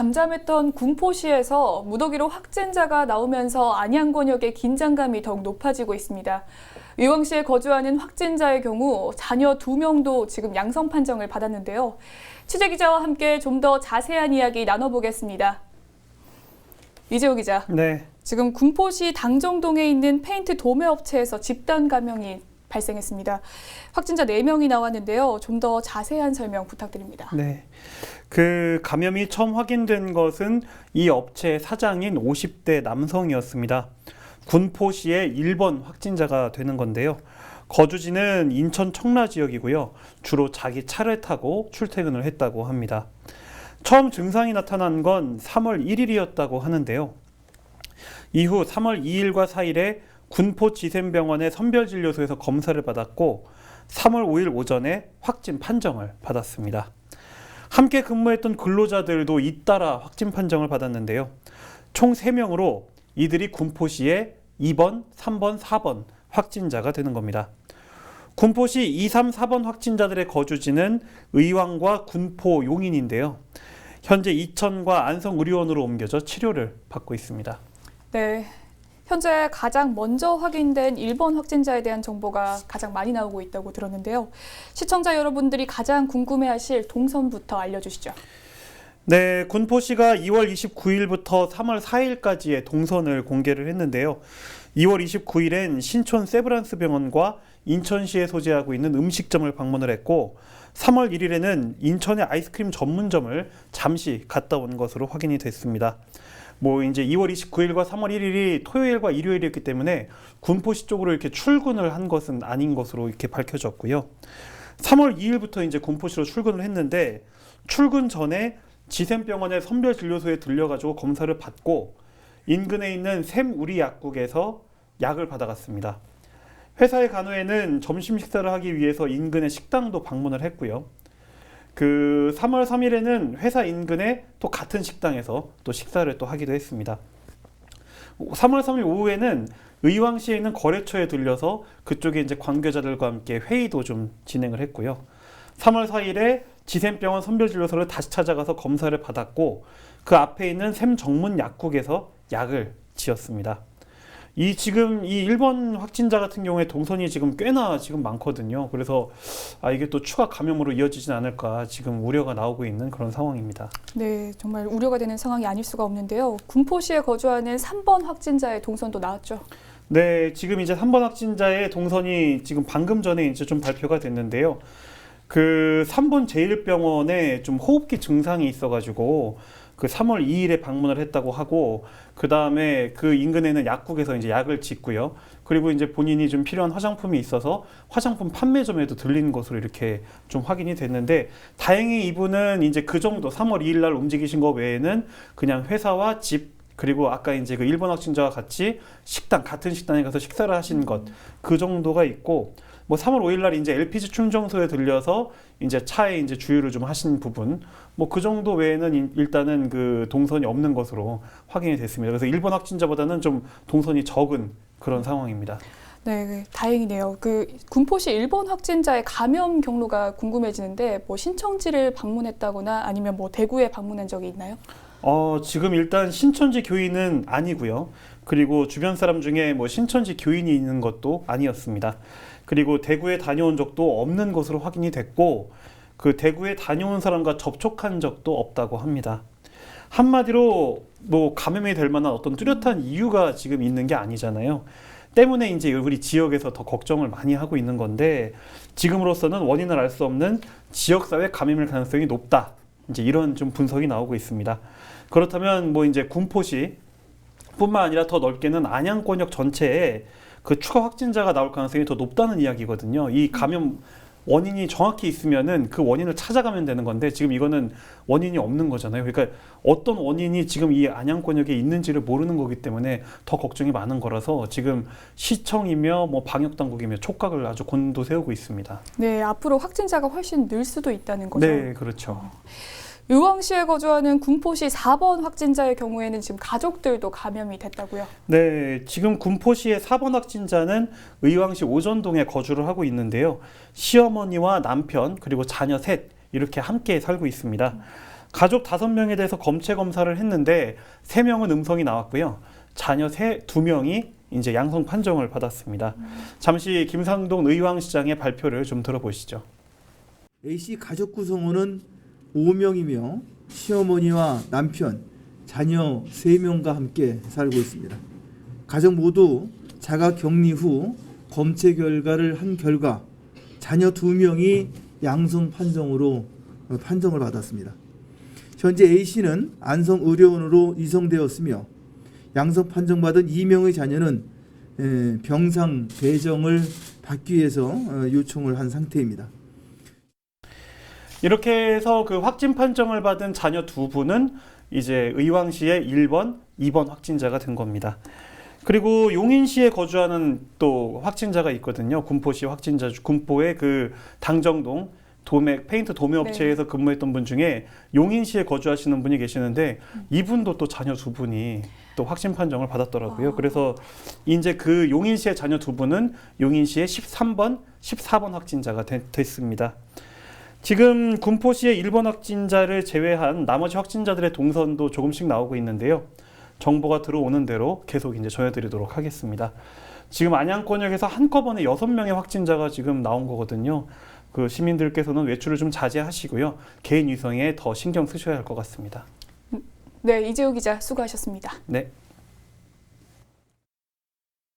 잠잠했던 군포시에서 무더기로 확진자가 나오면서 안양권역의 긴장감이 더욱 높아지고 있습니다. 의왕시에 거주하는 확진자의 경우 자녀 두 명도 지금 양성 판정을 받았는데요. 취재 기자와 함께 좀 더 자세한 이야기 나눠보겠습니다. 이재호 기자, 네. 지금 군포시 당정동에 있는 페인트 도매 업체에서 집단 감염이 발생했습니다. 확진자 4명이 나왔는데요. 좀 더 자세한 설명 부탁드립니다. 네. 그 감염이 처음 확인된 것은 이 업체 사장인 50대 남성이었습니다. 군포시의 1번 확진자가 되는 건데요. 거주지는 인천 청라 지역이고요. 주로 자기 차를 타고 출퇴근을 했다고 합니다. 처음 증상이 나타난 건 3월 1일이었다고 하는데요. 이후 3월 2일과 4일에 군포 지샘병원의 선별진료소에서 검사를 받았고 3월 5일 오전에 확진 판정을 받았습니다. 함께 근무했던 근로자들도 잇따라 확진 판정을 받았는데요. 총 3명으로 이들이 군포시의 2번, 3번, 4번 확진자가 되는 겁니다. 군포시 2, 3, 4번 확진자들의 거주지는 의왕과 군포 용인인데요. 현재 이천과 안성의료원으로 옮겨져 치료를 받고 있습니다. 네. 현재 가장 먼저 확인된 1번 확진자에 대한 정보가 가장 많이 나오고 있다고 들었는데요. 시청자 여러분들이 가장 궁금해하실 동선부터 알려주시죠. 네, 군포시가 2월 29일부터 3월 4일까지의 동선을 공개를 했는데요. 2월 29일엔 신촌 세브란스 병원과 인천시에 소재하고 있는 음식점을 방문을 했고 3월 1일에는 인천의 아이스크림 전문점을 잠시 갔다 온 것으로 확인이 됐습니다. 뭐 이제 2월 29일과 3월 1일이 토요일과 일요일이었기 때문에 군포시 쪽으로 이렇게 출근을 한 것은 아닌 것으로 이렇게 밝혀졌고요. 3월 2일부터 이제 군포시로 출근을 했는데 출근 전에 지샘병원의 선별진료소에 들려가지고 검사를 받고 인근에 있는 샘우리 약국에서 약을 받아갔습니다. 회사에 간 후에는 점심 식사를 하기 위해서 인근의 식당도 방문을 했고요. 그 3월 3일에는 회사 인근에 또 같은 식당에서 또 식사를 또 하기도 했습니다. 3월 3일 오후에는 의왕시에 있는 거래처에 들려서 그쪽에 이제 관계자들과 함께 회의도 좀 진행을 했고요. 3월 4일에 지샘병원 선별진료소를 다시 찾아가서 검사를 받았고 그 앞에 있는 샘 정문 약국에서 약을 지었습니다. 이 지금 이 1번 확진자 같은 경우에 동선이 지금 꽤나 지금 많거든요. 그래서 아 이게 또 추가 감염으로 이어지진 않을까 지금 우려가 나오고 있는 그런 상황입니다. 네, 정말 우려가 되는 상황이 아닐 수가 없는데요. 군포시에 거주하는 3번 확진자의 동선도 나왔죠. 네, 지금 이제 3번 확진자의 동선이 지금 방금 전에 이제 좀 발표가 됐는데요. 그 3번 제일병원에 좀 호흡기 증상이 있어가지고 그 3월 2일에 방문을 했다고 하고 그 다음에 그 인근에는 약국에서 이제 약을 짓고요. 그리고 이제 본인이 좀 필요한 화장품이 있어서 화장품 판매점에도 들린 것으로 이렇게 좀 확인이 됐는데 다행히 이분은 이제 그 정도 3월 2일 날 움직이신 거 외에는 그냥 회사와 집 그리고 아까 이제 그 일본 확진자와 같이 식당 같은 식당에 가서 식사를 하신 것 그 정도가 있고 뭐 3월 5일 날 이제 LPG 충전소에 들려서 이제 차에 이제 주유를 좀 하신 부분 뭐 그 정도 외에는 인- 일단은 그 동선이 없는 것으로 확인이 됐습니다. 그래서 일본 확진자보다는 좀 동선이 적은 그런 상황입니다. 네, 네, 다행이네요. 그 군포시 1번 확진자의 감염 경로가 궁금해지는데 뭐 신청지를 방문했다거나 아니면 뭐 대구에 방문한 적이 있나요? 어, 지금 일단 신천지 교인은 아니고요. 그리고 주변 사람 중에 뭐 신천지 교인이 있는 것도 아니었습니다. 그리고 대구에 다녀온 적도 없는 것으로 확인이 됐고 그 대구에 다녀온 사람과 접촉한 적도 없다고 합니다. 한마디로 뭐 감염이 될 만한 어떤 뚜렷한 이유가 지금 있는 게 아니잖아요. 때문에 이제 우리 지역에서 더 걱정을 많이 하고 있는 건데 지금으로서는 원인을 알 수 없는 지역사회 감염일 가능성이 높다. 이제 이런 좀 분석이 나오고 있습니다. 그렇다면 뭐 이제 군포시 뿐만 아니라 더 넓게는 안양권역 전체에 그 추가 확진자가 나올 가능성이 더 높다는 이야기거든요. 이 감염 원인이 정확히 있으면은 그 원인을 찾아가면 되는 건데 지금 이거는 원인이 없는 거잖아요. 그러니까 어떤 원인이 지금 이 안양권역에 있는지를 모르는 거기 때문에 더 걱정이 많은 거라서 지금 시청이며 뭐 방역 당국이며 촉각을 아주 곤두세우고 있습니다. 네, 앞으로 확진자가 훨씬 늘 수도 있다는 거죠. 네, 그렇죠. 의왕시에 거주하는 군포시 4번 확진자의 경우에는 지금 가족들도 감염이 됐다고요. 네, 지금 군포시의 4번 확진자는 의왕시 오전동에 거주를 하고 있는데요. 시어머니와 남편 그리고 자녀 셋 이렇게 함께 살고 있습니다. 가족 다섯 명에 대해서 검체 검사를 했는데 세 명은 음성이 나왔고요. 자녀 세두 명이 이제 양성 판정을 받았습니다. 잠시 김상동 의왕시장의 발표를 좀 들어보시죠. A씨 가족 구성원은 5명이며 시어머니와 남편, 자녀 3명과 함께 살고 있습니다. 가족 모두 자가 격리 후 검체 결과를 한 결과 자녀 2명이 양성 판정으로 어, 판정을 받았습니다. 현재 A씨는 안성 의료원으로 이송되었으며 양성 판정받은 2명의 자녀는 에, 병상 배정을 받기 위해서 어, 요청을 한 상태입니다. 이렇게 해서 그 확진 판정을 받은 자녀 두 분은 이제 의왕시의 1번, 2번 확진자가 된 겁니다. 그리고 용인시에 거주하는 또 확진자가 있거든요. 군포시 확진자, 군포의 그 당정동 도매 페인트 도매 업체에서 근무했던 분 중에 용인시에 거주하시는 분이 계시는데 이분도 또 자녀 두 분이 또 확진 판정을 받았더라고요. 아. 그래서 이제 그 용인시의 자녀 두 분은 용인시의 13번, 14번 확진자가 되- 됐습니다. 지금 군포시의 1번 확진자를 제외한 나머지 확진자들의 동선도 조금씩 나오고 있는데요. 정보가 들어오는 대로 계속 이제 전해드리도록 하겠습니다. 지금 안양권역에서 한꺼번에 6명의 확진자가 지금 나온 거거든요. 그 시민들께서는 외출을 좀 자제하시고요. 개인 위생에 더 신경 쓰셔야 할 것 같습니다. 네, 이재우 기자 수고하셨습니다. 네.